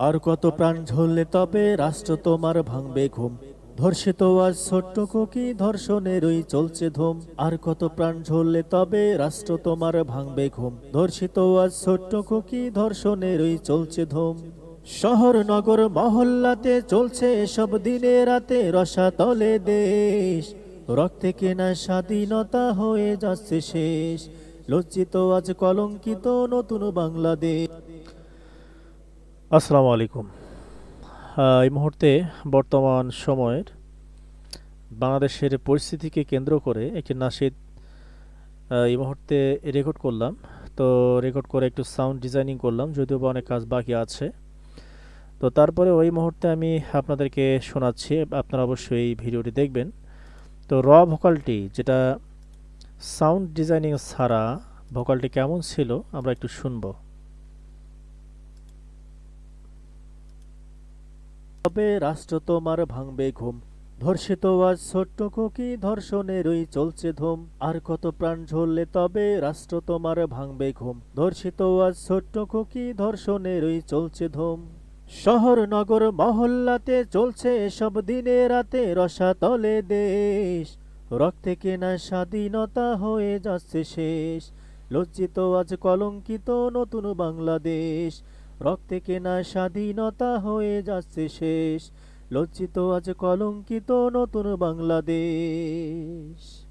আর কত প্রাণ ঝরলে তবে রাষ্ট্র তোমার ভাঙবে ঘুম। ধর্ষিত আজ ছোট্ট কুকি, ধর্ষণের ওই চলছে ধুম। আর কত প্রাণ ঝরলে তবে রাষ্ট্র তোমার ভাঙবে ঘুম। ধর্ষিত আজ ছোট্ট কুকি, ধর্ষণের ওই চলছে ধুম। শহর, নগর, মহল্লাতে চলছে এসব দিনে রাতে রসাতলে দেশ। রক্তে কেনা স্বাধীনতা হয়ে যাচ্ছে শেষ। লজ্জিত আজ কলঙ্কিত নতুন বাংলাদেশ। আসসালামু আলাইকুম। এই মুহূর্তে বর্তমান সময়ের বাংলাদেশের পরিস্থিতিকে কেন্দ্র করে একটি নাশিদ এই মুহূর্তে রেকর্ড করলাম। তো রেকর্ড করে একটু সাউন্ড ডিজাইনিং করলাম, যদিও বা অনেক কাজ বাকি আছে। তো তারপরে ওই মুহূর্তে আমি আপনাদেরকে শোনাচ্ছি, আপনারা অবশ্যই এই ভিডিওটি দেখবেন। তো র ভোকালটি যেটা সাউন্ড ডিজাইনিং ছাড়া ভোকালটি কেমন ছিল, আমরা একটু শুনব। তবে রাষ্ট্র তোমার ভাঙবে ঘুম। ধর্ষিত আজ ছোট্ট কুকি ধর্ষণের ওই চলছে ধুম। আর কত প্রাণ ঝরলে তবে রাষ্ট্র তোমার ভাঙবে ঘুম। ধর্ষিত আজ ছোট্ট কুকি ধর্ষণের ওই চলছে ধুম। শহর, নগর, মহল্লাতে চলছে এসব দিনে রাতে রসাতলে দেশ। রক্তে কেনা স্বাধীনতা হয়ে যাচ্ছে শেষ। লজ্জিত আজ কলঙ্কিত নতুন বাংলাদেশ। রক্তে কেনা স্বাধীনতা হয়ে যাচ্ছে শেষ। লজ্জিত, আজ কলঙ্কিত নতুন বাংলাদেশ।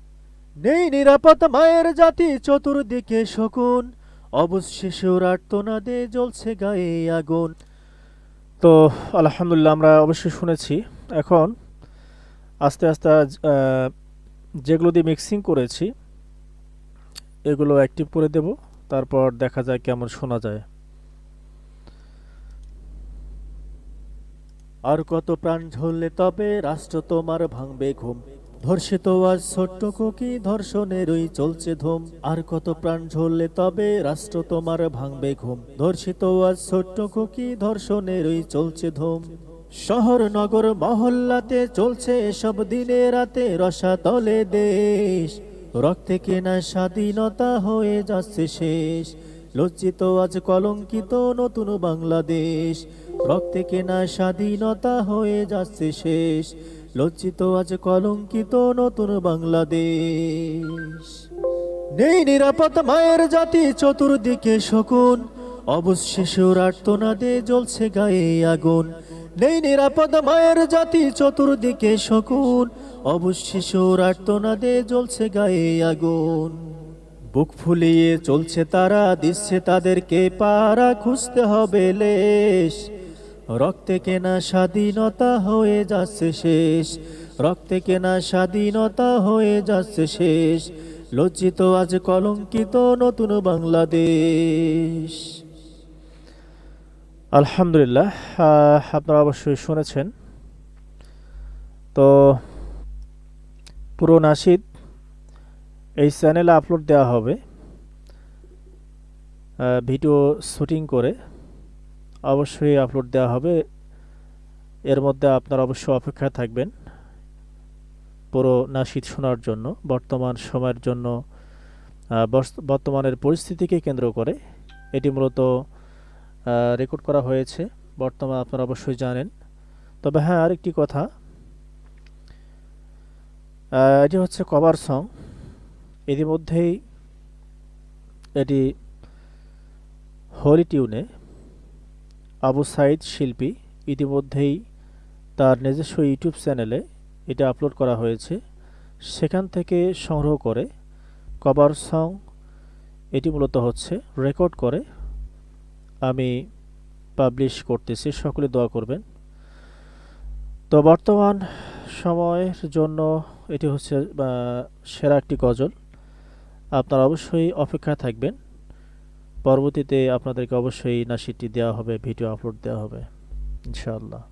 নেই নিরাপদ মায়ের জাতি চতুর্দিকে শকুন। অবুজ শিশুর আর্তনাদে জ্বলছে গায়ে আগুন। তো, আলহামদুলিল্লাহ, আমরা অবশ্যই শুনেছি। এখন আস্তে আস্তে যেগুলো দিয়ে মিক্সিং করেছি, এগুলো অ্যাক্টিভ করে দেব। তারপর দেখা যায় কেমন শোনা যায়। আর কত প্রাণ ঝরলে তবে রাষ্ট্র তোমার ভাঙবে ঘুম। ধর্ষিত আজ ছোট্ট কুকি ধর্ষণের ওই চলছে ধুম। আর কত প্রাণ ঝরলে তবে রাষ্ট্র তোমার ভাঙবে ঘুম। ধর্ষিত আজ ছোট্ট কুকি ধর্ষণের ওই চলছে ধুম। শহর, নগর, মহল্লাতে চলছে এসব দিনে রাতে রসাতলে দেশ। রক্তে কেনা স্বাধীনতা হয়ে যাচ্ছে শেষ। লজ্জিত, আজ কলঙ্কিত নতুন বাংলাদেশ। রক্তে কেনা স্বাধীনতা হয়ে যাচ্ছে শেষ। লজ্জিত, আজ কলঙ্কিত নতুন বাংলাদেশ। নেই নিরাপদ মায়ের জাতি চতুর্দিকে শকুন। অবুজ শিশুর আর্তনাদে জ্বলছে গায়ে আগুন। নেই নিরাপদ মায়ের জাতি চতুর্দিকে শকুন। অবুজ শিশুর আর্তনাদে জ্বলছে গায়ে আগুন। বুক ফুলিয়ে চলছে তারা, দিচ্ছে তাদেরকে পারা, খুঁজতে হবে লেশ। রক্তে কেনা স্বাধীনতা হয়ে যাচ্ছে শেষ। রক্তে কেনা স্বাধীনতা হয়ে যাচ্ছে শেষ। লজ্জিত আজ কলঙ্কিত নতুন বাংলাদেশ। আলহামদুলিল্লাহ আপনারা অবশ্যই শুনেছেন। তো পুরো নাশিদ এই চ্যানেলে আপলোড দেওয়া হবে ভিডিও শুটিং করে অবশ্যই আপলোড দেওয়া হবে। এর মধ্যে আপনারা অবশ্যই অপেক্ষায় থাকবেন পুরো নাশিদ শোনার জন্য, বর্তমান সময়ের জন্য বর্তমানের পরিস্থিতিকে কেন্দ্র করে। এটি মূলত রেকর্ড করা হয়েছে, বর্তমান আপনারা অবশ্যই জানেন। তবে হ্যাঁ আরেকটি কথা এটি হচ্ছে কভার সং ইতিমধ্যেই এটি হোলি টিউনে আবু সাইদ শিল্পী ইতিমধ্যেই তার নিজস্ব ইউটিউব চ্যানেলে এটা আপলোড করা হয়েছে। সেখান থেকে সংগ্রহ করে কভার সং এটি মূলত হচ্ছে রেকর্ড করে। আমি পাবলিশ করতেছি, সকলে দোয়া করবেন। তো বর্তমান সময়ের জন্য এটি হচ্ছে সেরা একটি গজল। আপনারা অবশ্যই অপেক্ষা থাকবেন। পরবর্তীতে আপনাদেরকে অবশ্যই নাসিরটি দেওয়া হবে, ভিডিও আপলোড দেওয়া হবে, ইনশাআল্লাহ।